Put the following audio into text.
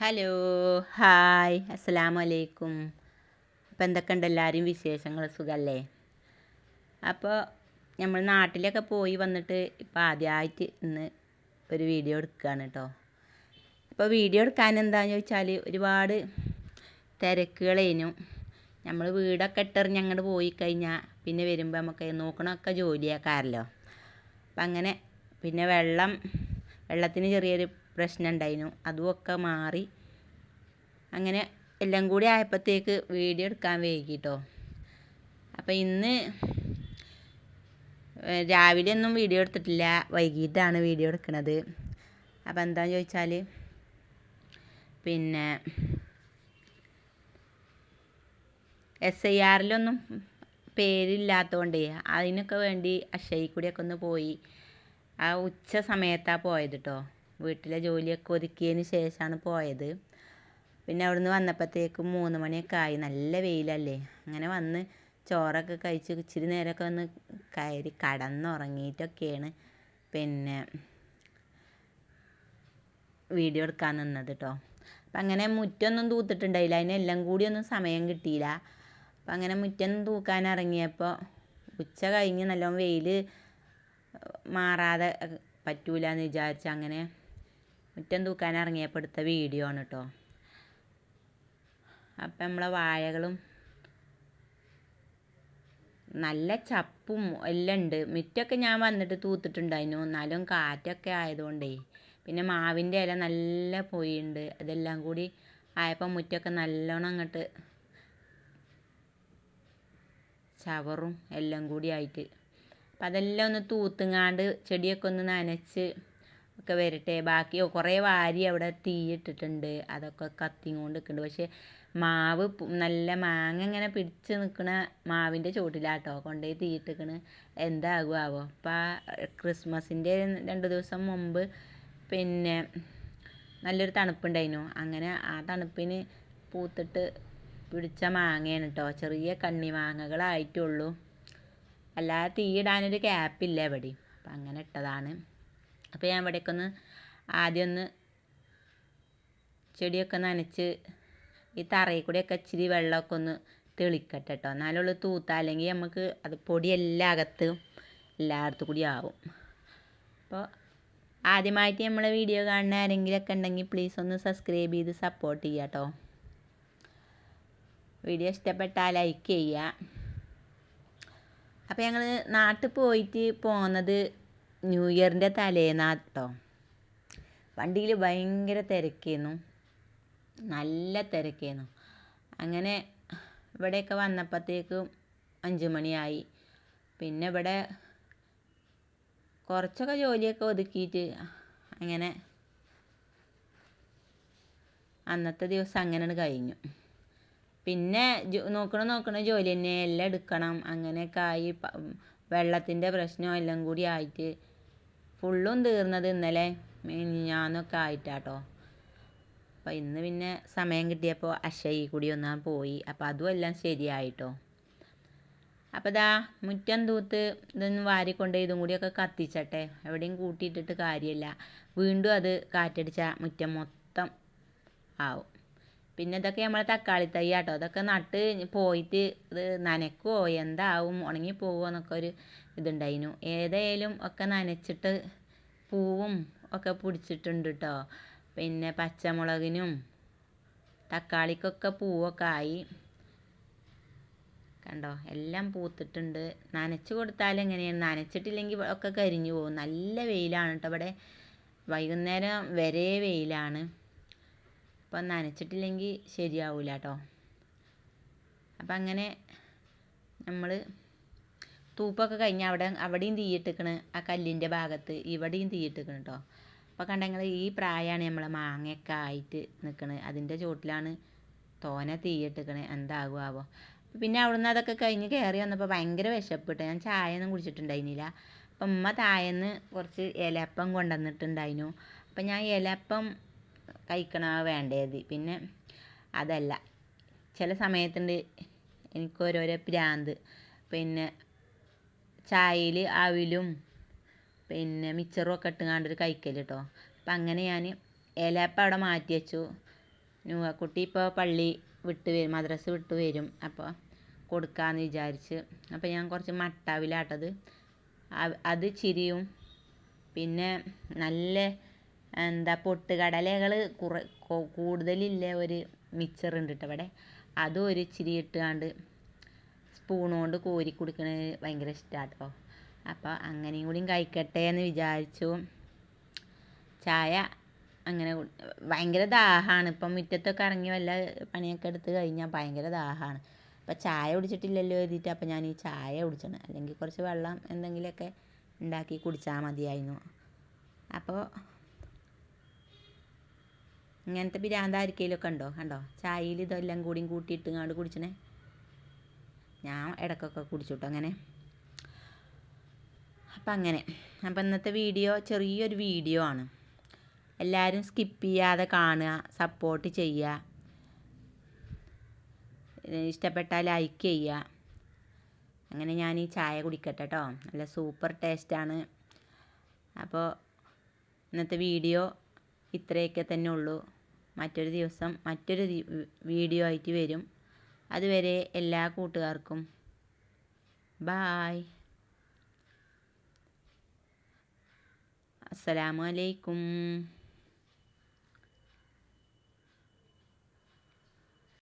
Hello hi അസ്സലാമു അലൈക്കും അപ്പോൾ എന്തൊക്കെയുണ്ട് എല്ലാവരും വിശേഷങ്ങൾ? സുഖമല്ലേ അപ്പോൾ നമ്മൾ നാട്ടിലൊക്കെ പോയി വന്നിട്ട് ഇപ്പോൾ ആദ്യമായിട്ട് ഇന്ന് ഒരു വീഡിയോ എടുക്കുകയാണ് കേട്ടോ. അപ്പോൾ വീഡിയോ എടുക്കാൻ എന്താണെന്ന് ചോദിച്ചാൽ ഒരുപാട് തിരക്കുകളേനു. നമ്മൾ വീടൊക്കെ ഇട്ടെറിഞ്ഞ് അങ്ങോട്ട് പോയി കഴിഞ്ഞാൽ പിന്നെ വരുമ്പോൾ നമുക്ക് നോക്കണമൊക്കെ ജോലിയാക്കാറല്ലോ അപ്പം അങ്ങനെ പിന്നെ വെള്ളം വെള്ളത്തിന് ചെറിയൊരു പ്രശ്നം ഉണ്ടായിരുന്നു അതുമൊക്കെ മാറി. അങ്ങനെ എല്ലാം കൂടി ആയപ്പോഴത്തേക്ക് വീഡിയോ എടുക്കാൻ വൈകിട്ടോ. അപ്പം ഇന്ന് രാവിലെ ഒന്നും വീഡിയോ എടുത്തിട്ടില്ല. വൈകിട്ടാണ് വീഡിയോ എടുക്കുന്നത് അപ്പം എന്താണെന്ന് ചോദിച്ചാൽ പിന്നെ എസ് ഐ ആറിലൊന്നും പേരില്ലാത്തതുകൊണ്ടേ അതിനൊക്കെ വേണ്ടി അക്ഷയിൽ കൂടിയൊക്കെ ഒന്ന് പോയി. ആ ഉച്ച സമയത്താണ് പോയത് കേട്ടോ വീട്ടിലെ ജോലിയൊക്കെ ഒതുക്കിയതിന് ശേഷമാണ് പോയത്. പിന്നെ അവിടുന്ന് വന്നപ്പോഴത്തേക്കും മൂന്ന് മണിയൊക്കെ ആയി. നല്ല വെയിലല്ലേ. അങ്ങനെ വന്ന് ചോറൊക്കെ കഴിച്ച് ഇച്ചിരി നേരമൊക്കെ വന്ന് കയറി കടന്നുറങ്ങിയിട്ടൊക്കെയാണ് പിന്നെ വീഡിയോ എടുക്കാൻ നിന്നത് കേട്ടോ അപ്പം അങ്ങനെ മുറ്റൊന്നും തൂത്തിട്ടുണ്ടായില്ല. അതിനെല്ലാം കൂടി ഒന്നും സമയം കിട്ടിയില്ല. അപ്പം അങ്ങനെ മുറ്റൊന്നും തൂക്കാൻ ഇറങ്ങിയപ്പോൾ ഉച്ച കഴിഞ്ഞ് നല്ലോണം വെയിൽ മാറാതെ പറ്റൂല എന്ന് വിചാരിച്ച് അങ്ങനെ മുറ്റം തൂക്കാൻ ഇറങ്ങിയപ്പോൾ എടുത്ത വീഡിയോ ആണ് കേട്ടോ അപ്പം നമ്മളെ വാഴകളും നല്ല ചപ്പും എല്ലാം ഉണ്ട്. മുറ്റമൊക്കെ ഞാൻ വന്നിട്ട് തൂത്തിട്ടുണ്ടായിരുന്നു. എന്നാലും കാറ്റൊക്കെ ആയതുകൊണ്ടേ പിന്നെ മാവിന്റെ ഇല നല്ല പൊയ്യുണ്ട് അതെല്ലാം കൂടി ആയപ്പോൾ മുറ്റൊക്കെ നല്ലോണം അങ്ങോട്ട് ചവറും എല്ലാം കൂടി ആയിട്ട്. അപ്പം അതെല്ലാം ഒന്ന് തൂത്തുങ്ങാണ്ട് ചെടിയൊക്കെ ഒന്ന് നനച്ച് ഒക്കെ വരട്ടെ. ബാക്കി കുറേ വാരി അവിടെ തീയിട്ടിട്ടുണ്ട്. അതൊക്കെ കത്തിങ്ങോണ്ട് നിൽക്കുന്നുണ്ട് പക്ഷേ മാവ് നല്ല മാങ്ങ ഇങ്ങനെ പിടിച്ച് നിൽക്കണ മാവിന്റെ ചുവട്ടിലാട്ടോ കൊണ്ടുപോയി തീയിട്ടിക്കണ്. എന്താകും ആവോ? അപ്പം ആ ക്രിസ്മസിന്റെ രണ്ട് ദിവസം മുമ്പ് പിന്നെ നല്ലൊരു തണുപ്പുണ്ടായിരുന്നു അങ്ങനെ ആ തണുപ്പിന് പൂത്തിട്ട് പിടിച്ച മാങ്ങയാണ് കേട്ടോ ചെറിയ കണ്ണി മാങ്ങകളായിട്ടുള്ളൂ. അല്ലാതെ തീയിടാനൊരു ക്യാപ്പില്ല എവിടെയും അപ്പം അങ്ങനെ ഇട്ടതാണ്. അപ്പോൾ ഞാൻ ഇവിടേക്ക് ഒന്ന് ആദ്യം ഒന്ന് ചെടിയൊക്കെ നനച്ച് ഈ തറയിൽ കൂടെയൊക്കെ ഇച്ചിരി വെള്ളമൊക്കെ ഒന്ന് തെളിക്കട്ടെ കേട്ടോ എന്നാലുള്ളൂ തൂത്ത. അല്ലെങ്കിൽ നമുക്ക് അത് പൊടിയെല്ലാം അകത്ത് എല്ലായിടത്തും കൂടി ആവും. അപ്പോൾ ആദ്യമായിട്ട് നമ്മളെ വീഡിയോ കാണുന്ന ആരെങ്കിലുമൊക്കെ ഉണ്ടെങ്കിൽ പ്ലീസ് ഒന്ന് സബ്സ്ക്രൈബ് ചെയ്ത് സപ്പോർട്ട് ചെയ്യുക കേട്ടോ വീഡിയോ ഇഷ്ടപ്പെട്ടാൽ ലൈക്ക് ചെയ്യുക അപ്പോൾ ഞങ്ങൾ നാട്ടിൽ പോയിട്ട് പോന്നത് ന്യൂ ഇയറിന്റെ തലേന്നാട്ടോ വണ്ടിയിൽ ഭയങ്കര തിരക്കായിരുന്നു നല്ല തിരക്കായിരുന്നു അങ്ങനെ ഇവിടെയൊക്കെ വന്നപ്പോഴത്തേക്കും അഞ്ച് മണിയായി പിന്നെ ഇവിടെ കുറച്ചൊക്കെ ജോലിയൊക്കെ ഒതുക്കിയിട്ട് അങ്ങനെ അന്നത്തെ ദിവസം അങ്ങനെ കഴിഞ്ഞു. പിന്നെ നോക്കണ നോക്കണ ജോലി തന്നെ എല്ലാം എടുക്കണം. അങ്ങനെയൊക്കെ ആയി. വെള്ളത്തിന്റെ പ്രശ്നം എല്ലാം കൂടി ആയിട്ട് ഫുള്ളും തീർന്നത് ഇന്നലെ. മിനിഞ്ഞാന്നൊക്കെ ആയിട്ടാട്ടോ. അപ്പോൾ ഇന്ന് പിന്നെ സമയം കിട്ടിയപ്പോൾ അക്ഷയിൽ കൂടി ഒന്നാൽ പോയി. അപ്പോൾ അതും എല്ലാം ശരിയായിട്ടോ. അപ്പോൾ ദാ മുറ്റം തൂത്ത് ഇതൊന്ന് വാരിക്കൊണ്ട് ഇതും കൂടിയൊക്കെ കത്തിച്ചട്ടെ. എവിടെയും കൂട്ടിയിട്ടിട്ട് കാര്യമില്ല. വീണ്ടും അത് കാറ്റടിച്ച മുറ്റം മൊത്തം ആവും. പിന്നെ ഇതൊക്കെ നമ്മളെ തക്കാളി തൈ ആട്ടോ ഇതൊക്കെ നട്ട് പോയിട്ട് ഇത് നനക്കുവോ എന്താവും ഉണങ്ങി പോവോ എന്നൊക്കെ ഒരു ഇതുണ്ടായിരുന്നു ഏതായാലും ഒക്കെ നനച്ചിട്ട് പൂവും ഒക്കെ പിടിച്ചിട്ടുണ്ട് കേട്ടോ പിന്നെ പച്ചമുളകിനും തക്കാളിക്കൊക്കെ പൂവൊക്കെ ആയി. കണ്ടോ? എല്ലാം പൂത്തിട്ടുണ്ട്. നനച്ച് കൊടുത്താൽ എങ്ങനെയാണ്? നനച്ചിട്ടില്ലെങ്കിൽ ഒക്കെ കരിഞ്ഞു പോകും. നല്ല വെയിലാണ് കേട്ടോ ഇവിടെ വൈകുന്നേരം വരെ വെയിലാണ്. അപ്പം നനച്ചിട്ടില്ലെങ്കിൽ ശരിയാവില്ല കേട്ടോ അപ്പം അങ്ങനെ നമ്മൾ തൂപ്പൊക്കെ കഴിഞ്ഞ് അവിടെ അവിടെയും തീയിട്ടിക്കണ് ആ കല്ലിന്റെ ഭാഗത്ത് ഇവിടെയും തീയിട്ടിക്കണ് കേട്ടോ അപ്പോൾ കണ്ടെങ്കിൽ ഈ പ്രായമാണ് നമ്മളെ മാങ്ങയൊക്കെ ആയിട്ട് നിൽക്കണത് അതിന്റെ ചോട്ടിലാണ് തോനെ തീയിട്ടിക്കണേ എന്താകും ആവോ പിന്നെ അവിടുന്ന് അതൊക്കെ കഴിഞ്ഞ് കയറി വന്നപ്പോൾ ഭയങ്കര വിശപ്പിട്ട്. ഞാൻ ചായ ഒന്നും കുടിച്ചിട്ടുണ്ടായിരുന്നില്ല. അപ്പം ഉമ്മ താഴേന്ന് കുറച്ച് ഇലപ്പം കൊണ്ടുവന്നിട്ടുണ്ടായിരുന്നു. അപ്പം ഞാൻ ഇലപ്പം കഴിക്കണ വേണ്ടത്. പിന്നെ അതല്ല. ചില സമയത്തുണ്ട് എനിക്ക് ഓരോരോ പ്രാന്ത് പിന്നെ ചായയിൽ അവിലും പിന്നെ മിച്ചറും ഒക്കെ ഇട്ടുങ്ങാണ്ടൊരു കഴിക്കൽ കേട്ടോ അപ്പം അങ്ങനെ ഞാൻ ഇലപ്പം അവിടെ മാറ്റി വെച്ചു. കുട്ടി ഇപ്പോൾ പള്ളി വിട്ട് വരും മദ്രസ വിട്ട് വരും. അപ്പോൾ കൊടുക്കാമെന്ന് വിചാരിച്ച്. അപ്പോൾ ഞാൻ കുറച്ച് മട്ടാവിലാട്ടത്. അത് ചിരിയും. പിന്നെ നല്ല എന്താ പൊട്ടുകടലകൾ കുറ കൂടുതലില്ല ഒരു മിക്സർ ഉണ്ട് കേട്ടോ ഇവിടെ. അതും ഒരു ഇച്ചിരി ഇട്ടുകൊണ്ട് സ്പൂൺ കൊണ്ട് കോരി കൊടുക്കണത് ഭയങ്കര ഇഷ്ടമാണ് കേട്ടോ അപ്പോൾ അങ്ങനെയും കൂടിയും കഴിക്കട്ടെ എന്ന് വിചാരിച്ചു. ചായ അങ്ങനെ ഭയങ്കര ദാഹമാണ് ഇപ്പം മുറ്റത്തൊക്കെ ഇറങ്ങി വല്ല പണിയൊക്കെ എടുത്ത് കഴിഞ്ഞാൽ ഭയങ്കര ദാഹമാണ് അപ്പോൾ ചായ കുടിച്ചിട്ടില്ലല്ലോ എഴുതിയിട്ട് അപ്പോൾ ഞാൻ ഈ ചായ കുടിച്ചാണ് അല്ലെങ്കിൽ കുറച്ച് വെള്ളം എന്തെങ്കിലുമൊക്കെ ഉണ്ടാക്കി കുടിച്ചാൽ മതിയായിരുന്നു. അപ്പോൾ ഇങ്ങനത്തെ പിരാന്താരിക്കയിലൊക്കെ ഉണ്ടോ? കണ്ടോ? ചായയിൽ ഇതെല്ലാം കൂടിയും കൂട്ടിയിട്ട് ഇങ്ങോട്ട് കുടിച്ചണേ. ഞാൻ ഇടയ്ക്കൊക്കെ കുടിച്ചുട്ടോ അങ്ങനെ. അപ്പം അങ്ങനെ. അപ്പം ഇന്നത്തെ വീഡിയോ ചെറിയൊരു വീഡിയോ ആണ്. എല്ലാവരും സ്കിപ്പ് ചെയ്യാതെ കാണുക സപ്പോർട്ട് ചെയ്യുക. ഇഷ്ടപ്പെട്ടാൽ ലൈക്ക് ചെയ്യുക. അങ്ങനെ ഞാൻ ഈ ചായ കുടിക്കട്ടെ കേട്ടോ നല്ല സൂപ്പർ ടേസ്റ്റാണ് അപ്പോൾ ഇന്നത്തെ വീഡിയോ ഇത്രയൊക്കെ തന്നെ ഉള്ളൂ. മറ്റൊരു ദിവസം മറ്റൊരു വീഡിയോ ആയിട്ട് വരും. അതുവരെ എല്ലാ കൂട്ടുകാർക്കും ബായ്. അസ്സലാമു അലൈക്കും.